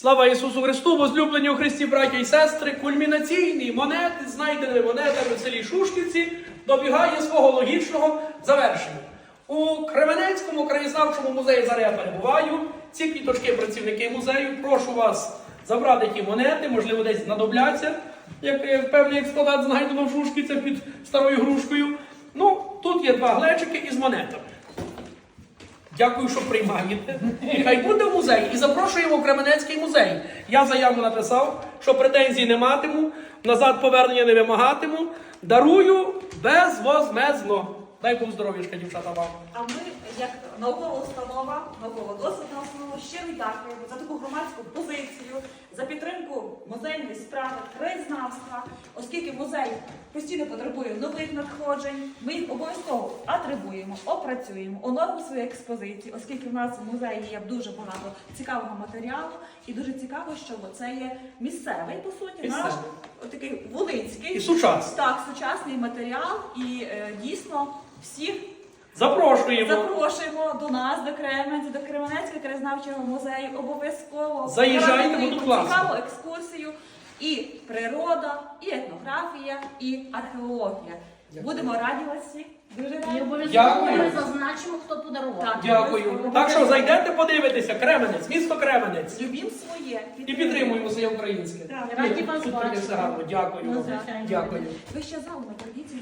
Слава Ісусу Христу, возлюблені у Христі, браття і сестри, кульмінаційний монети, знайдений монетами в селі Шушківці, добігає свого логічного завершення. У Кременецькому краєзнавчому музеї зараз я перебуваю. Ці квіточки працівники музею. Прошу вас забрати ті монети, можливо, десь знадобляться, як е, певний експонат знайдено в Шушківці під старою грушкою. Ну, тут є два глечики із монетами. Дякую, що приймаєте. Хай буде в музей. І запрошуємо в Кременецький музей. Я заяву написав, що претензій не матиму, назад повернення не вимагатиму. Дарую безвозмезно. Дай Бог здоров'ячка, дівчата вам. А ми, як наукова установа, науково-досвідна основа, щиро дякуємо за таку громадську позицію, за підтримку музейної справи, краєзнавства, оскільки музей постійно потребує нових надходжень. Ми їх обов'язково атрибуємо, опрацюємо, оновимо свої експозиції, оскільки в нас в музеї є дуже багато цікавого матеріалу, і дуже цікаво, що це є місцевий, по суті, наш такий волинський. І сучасний. Так, сучасний матеріал, і е, дійсно всіх Запрошуємо. запрошуємо до нас, до Кременця, до Кременецького краєзнавчого музею. Обов'язково Заїжджайте, буде класно. цікаву екскурсію. І природа, і етнографія, і археологія. Будемо раді вас всіх. Дуже І раді. обов'язково Дякую. ми зазначимо, хто подарував. Так. Дякую. Так що зайдете, подивитеся, Кременець, місто Кременець. Любім своє. І підтримуємо своє українське. Так. Раді вас Тут таке все бачити. гарно. Дякую. Ну, вам. звичайно. Дякую. Ви ще на традиції